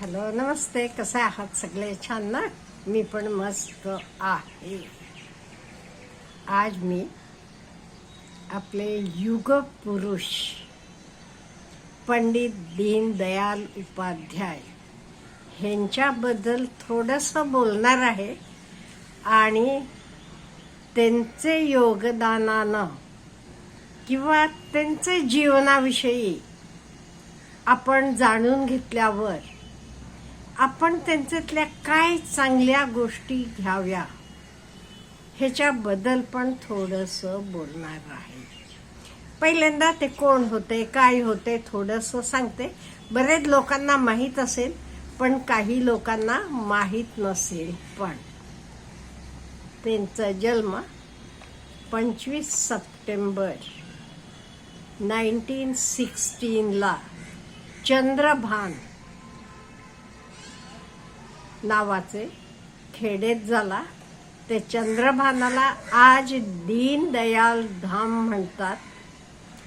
Hello नमस्ते कसे आहात सगळे? छान ना? मी पण मस्त आहे. आज मी आपले युग पुरुष पंडित दीनदयाल उपाध्याय ह्यांच्याबद्दल थोडंसं बोलणार आहे आणि त्यांचे योगदानानं किंवा त्यांचे जीवनाविषयी आपण जाणून घेतल्यावर आपण त्यांच्यातल्या काय चांगल्या गोष्टी घ्याव्या ह्याच्याबद्दल पण थोडंसं बोलणार आहे. पहिल्यांदा ते कोण होते काय होते थोडंसं सांगते. बरेच लोकांना माहीत असेल पण काही लोकांना माहीत नसेल पण. त्यांचा जन्म पंचवीस सप्टेंबर नाईन्टीन सिक्स्टीनला चंद्रभान नावाचे खेडेत झाला. ते चंद्रभानाला आज दीनदयाल धाम म्हणतात.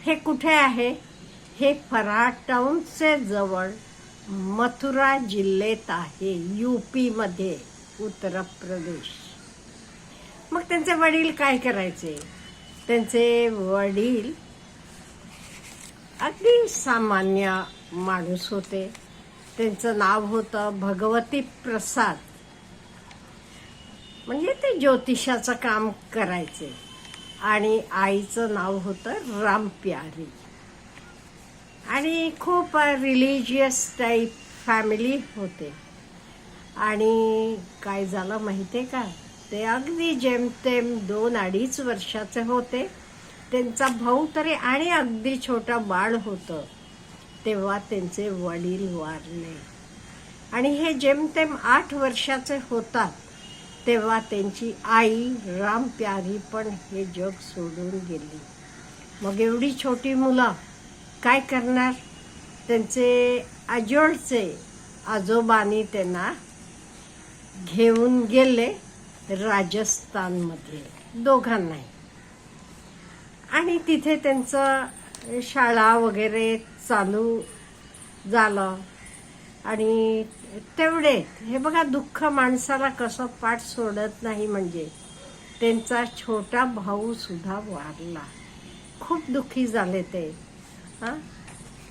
हे कुठे आहे? हे फराड टाऊनचे जवळ मथुरा जिल्ह्यात आहे यू पीमध्ये उत्तर प्रदेश मग त्यांचे वडील काय करायचे? त्यांचे वडील अगदी सामान्य माणूस होते. त्यांचं नाव होतं भगवती प्रसाद. म्हणजे ते ज्योतिषाचं काम करायचे. आणि आईचं नाव होतं राम प्यारी. आणि खूप रिलिजियस टाईप फॅमिली होते. आणि काय झालं माहितीये का? ते अगदी जेमतेम दोन अडीच वर्षाचे होते. त्यांचा भाऊ तरी आणि अगदी छोटा बाळ होतं. तेव्हा त्यांचे वडील वारले. आणि हे जेमतेम आठ वर्षाचे होतात तेव्हा त्यांची आई राम प्यारी पण हे जग सोडून गेली. मग एवढी छोटी मुलं काय करणार? त्यांचे आजोळचे आजोबानी त्यांना घेऊन गेले राजस्थानमध्ये दोघांनाही. आणि तिथे त्यांचं शाळा वगैरे चालू झालं. आणि तेवढे हे बघा दुःख माणसाला कसं पाठ सोडत नाही म्हणजे. त्यांचा छोटा भाऊसुद्धा वारला. खूप दुःखी झाले ते. हां?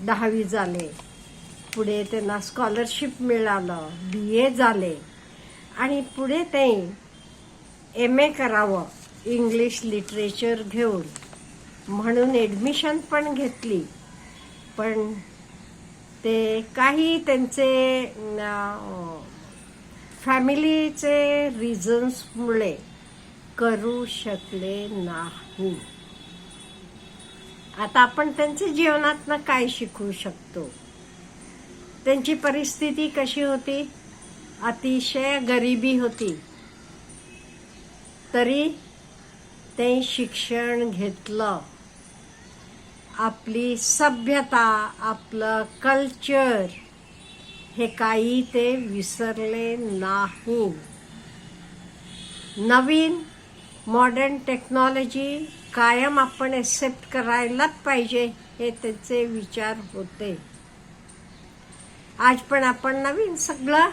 दहावी झाले. पुढे त्यांना स्कॉलरशिप मिळालं. बी ए झाले. आणि पुढे ते एम ए करावं इंग्लिश लिटरेचर घेऊन. म्हणून ॲडमिशन पण घेतली. पण ते काही त्यांचे फॅमिलीचे रिझन्समुळे करू शकले नाही. आता आपण त्यांच्या जीवनातनं काय शिकू शकतो? त्यांची परिस्थिती कशी होती? अतिशय गरिबी होती. तरी ते शिक्षण घेतलं. आपली सभ्यता आपलं कल्चर हे काही ते विसरले नाही. नवीन मॉडर्न टेक्नॉलॉजी कायम आपण एक्सेप्ट करायलाच पाहिजे हे त्याचे विचार होते. आज पण आपण नवीन सगळं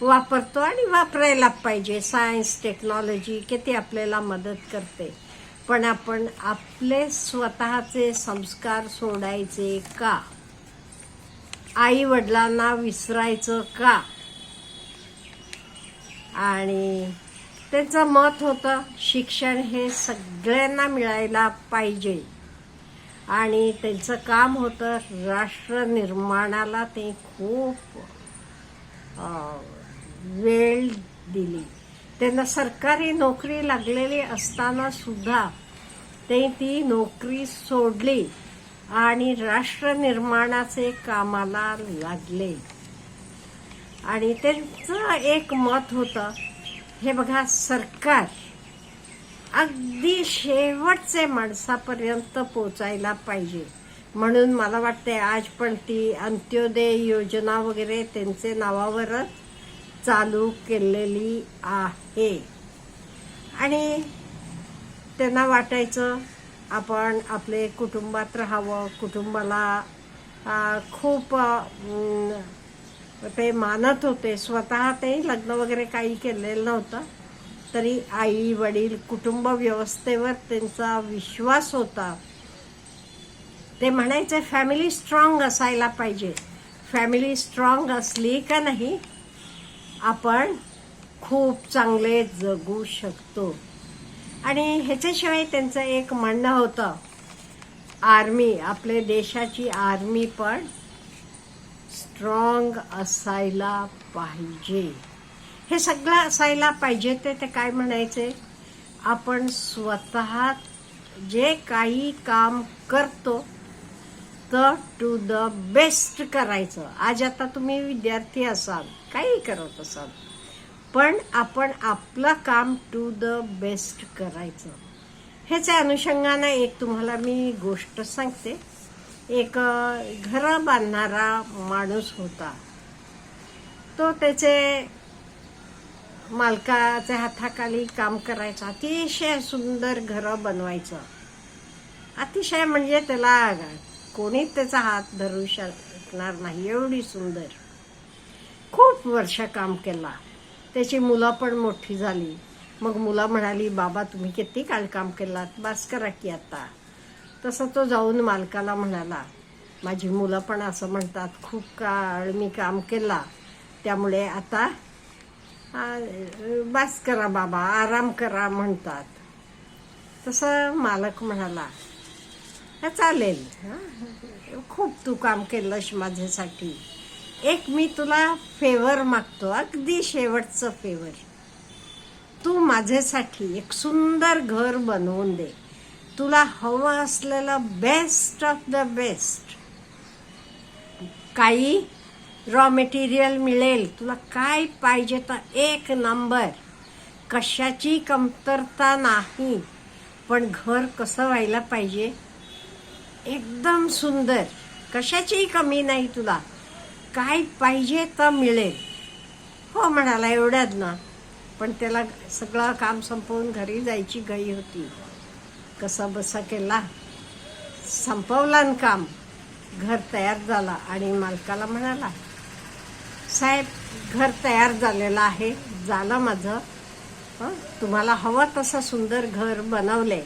वापरतो आणि वापरायला पाहिजे. सायन्स टेक्नॉलॉजी किती आपल्याला मदत करते. पण आपण आपले स्वतःचे संस्कार सोडायचे का? आई वडिलांना विसरायचं का? आणि त्यांचं मत होतं शिक्षण हे सगळ्यांना मिळायला पाहिजे. आणि त्यांचं काम होतं राष्ट्र निर्माणाला ते खूप वेळ दिली. त्यांना सरकारी नोकरी लागलेली असताना सुद्धा ते ती नोकरी सोडली आणि राष्ट्र निर्माणाचे कामाला लागले. आणि त्यांचं एक मत होतं हे बघा सरकार अगदी शेवटचे माणसापर्यंत पोचायला पाहिजे. म्हणून मला वाटते आज पण ती अंत्योदय योजना वगैरे त्यांचे नावावरच चालू केलेली आहे. आणि त्यांना वाटायचं आपण आपले कुटुंबात राहावं. कुटुंबाला खूप ते मानत होते. स्वतः ते लग्न वगैरे काही केलेलं नव्हतं. तरी आई वडील कुटुंब व्यवस्थेवर त्यांचा विश्वास होता. ते म्हणायचे फॅमिली स्ट्रॉंग असायला पाहिजे. फॅमिली स्ट्रॉंग असली का नाही आपण खूप चांगले जगू शकतो. आणि ह्याच्याशिवाय त्यांचं एक म्हणणं होतं आर्मी आपले देशाची आर्मी पण स्ट्रॉंग असायला पाहिजे. हे सगळं असायला पाहिजे ते ते काय म्हणायचे? आपण स्वतः जे काही काम करतो तर टू द बेस्ट करायचं. आज आता तुम्ही विद्यार्थी असाल काही करत असाल पण आपण आपलं काम टू द बेस्ट करायचं. ह्याच्या अनुषंगानं एक तुम्हाला मी गोष्ट सांगते. एक घर बांधणारा माणूस होता. तो त्याचे मालकाच्या हाताखाली काम करायचं. अतिशय सुंदर घरं बनवायचं. अतिशय म्हणजे त्याला कोणीच त्याचा हात धरू शकणार नाही. एवढी सुंदर. खूप वर्ष काम केला. त्याची मुलं पण मोठी झाली. मग मुलं म्हणाली बाबा तुम्ही किती काळ काम केलात? बास करा की आता. तसं तो जाऊन मालकाला म्हणाला माझी मुलं पण असं म्हणतात खूप काळ मी काम केला. त्यामुळे आता बास करा बाबा आराम करा म्हणतात. तसं मालक म्हणाला चालेल. खूप तू काम केलंस माझ्यासाठी. एक मी तुला फेवर मागतो अगदी शेवटचं फेवर तू माझ्यासाठी एक सुंदर घर बनवून दे. तुला हवं असलेलं बेस्ट ऑफ द बेस्ट काही रॉ मटेरियल मिळेल. तुला काय पाहिजे तर एक नंबर कशाची कमतरता नाही. पण घर कसं व्हायला पाहिजे? एकदम सुंदर. कशाचीही कमी नाही तुला. काय पाहिजे तर मिळेल. हो म्हणाला एवढ्यात ना. पण त्याला सगळं काम संपवून घरी जायची घाई होती. कसं बसा केला. संपवला न काम. घर तयार झाला आणि मालकाला म्हणाला साहेब घर तयार झालेलं आहे. झालं माझं. तुम्हाला हवं तसं सुंदर घर बनवले.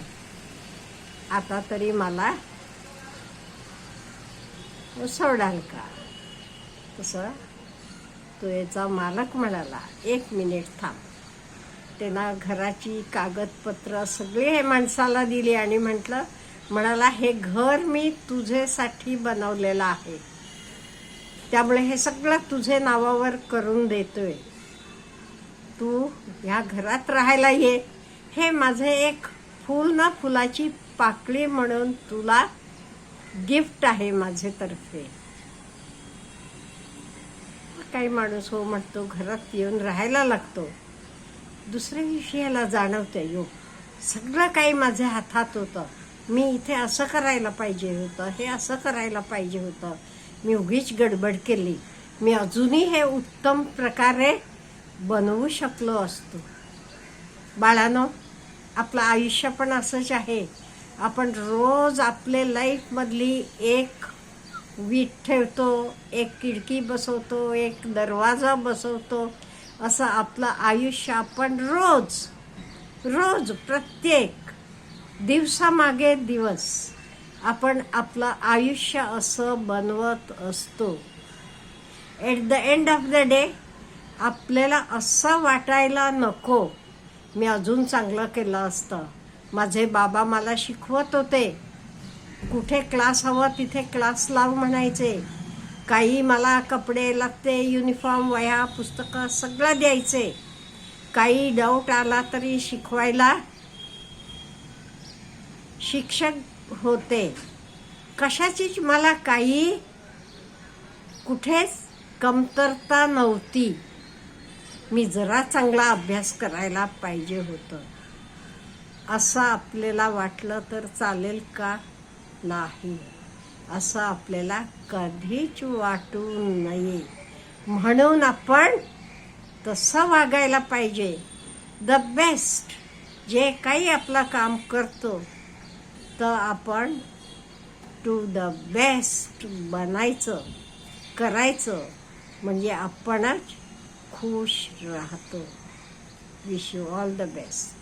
आता तरी मला सोडाल का? तसं तो याचा मालक म्हणाला एक मिनिट थांब. त्यांना घराची कागदपत्र सगळे हे माणसाला दिली आणि म्हटलं म्हणाला हे घर मी तुझेसाठी बनवलेलं आहे. त्यामुळे हे सगळं तुझे नावावर करून देतोय. तू ह्या घरात राहायला ये. हे माझे एक फूल ना फुलाची पाकळी म्हणून तुला गिफ्ट आहे माझे तर्फे काही माणूस हो म्हणतो घरात येऊन राहायला लागतो. दुसऱ्या दिवशी याला जाणवते यो सगळं काही माझ्या हातात होतं. मी इथे असं करायला पाहिजे होतं हे असं करायला पाहिजे होतं. मी उगीच गडबड केली. मी अजूनही हे उत्तम प्रकारे बनवू शकलो असतो. बाळानो आपलं आयुष्य पण असंच आहे. आपण रोज आपले लाईफमधली एक वीट ठेवतो एक खिडकी बसवतो एक दरवाजा बसवतो. असं आपलं आयुष्य आपण रोज रोज प्रत्येक दिवसामागे दिवस आपण आपलं आयुष्य असं बनवत असतो. At the end of the day आपल्याला असं वाटायला नको. मी अजून चांगलं केलं असतं. माझे बाबा मला शिकवत होते. कुठे क्लास हवं तिथे क्लास लाव म्हणायचे. काही मला कपडे लागते युनिफॉर्म वह्या पुस्तकं सगळं द्यायचे. काही डाऊट आला तरी शिकवायला शिक्षक होते. कशाचीच मला काही कुठेच कमतरता नव्हती. मी जरा चांगला अभ्यास करायला पाहिजे होतं. असं आपल्याला वाटलं तर चालेल का? नाही. असं आपल्याला कधीच वाटू नये. म्हणून आपण तसं वागायला पाहिजे. द बेस्ट जे काही आपलं काम करतो तर आपण टू द बेस्ट बनायचं करायचं. म्हणजे आपणच खुश राहतो. Wish you all the best